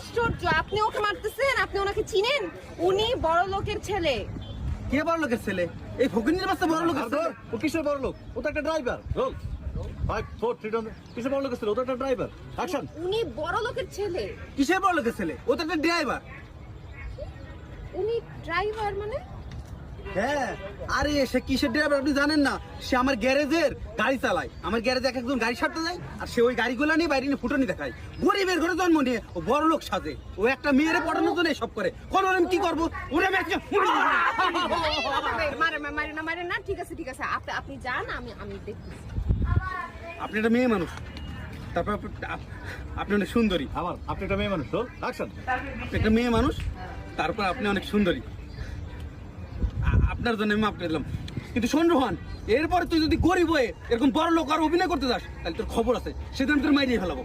আশ্চর্য আপনি ওকে মারতেছেন আপনি ওনাকে চিনেন? উনি বড় লোকের ছেলে। কে বড় লোকের ছেলে? এই ফকিনের বাচ্চা বড় লোকের ছেলে। ও কিসের বড় লোক? ও তো একটা driver role. Five four three কিসের বড় লোক ছেলে? ও তো একটা ড্রাইভার অ্যাকশন উনি বড় লোকের ছেলে। কিসের বড় লোকের ছেলে? ও তো একটা ড্রাইভার উনি ড্রাইভার মানে? হ্যাঁ। আরে সে কিসের ড্রাইভার আপনি জানেন না? সে আমার গ্যারেজের গাড়ি চালায়। আমার গ্যারেজে এক একজন গাড়ি সারতে যায় আর সে ওই গাড়িগুলো নিয়ে বাইরে নিয়ে ফুটনি দেখায়। গরিবের ঘরে জন্ম নিয়ে ও বড় লোক সাজে। ও একটা মেয়েরে পড়ানোর জন্য এসব করে। কোন আমি কি করব? ওরে আমি আজকে- মারে মারে মারে না মারে না। ঠিক আছে ঠিক আছে। আপনি আপনি যান আমি আমি দেখতেছি। আপনি একটা মেয়ে মানুষ। তারপর আপ- আপ- আপনি অনেক সুন্দরী। আমার আপনি একটা মেয়ে মানুষ অ্যাকশন আপনি একটা মেয়ে মানুষ তারপর আপনি অনেক সুন্দরী। আপনার জন্য আমি মাফ করে দিলাম। কিন্তু শোন রোহান, এরপরে তুই যদি গরিব হয়ে এরকম বড় লোক আর অভিনয় করতে যাস, তাহলে তোর খবর আছে, সেদিন তোর মাইরিয়ে ফেলাবো।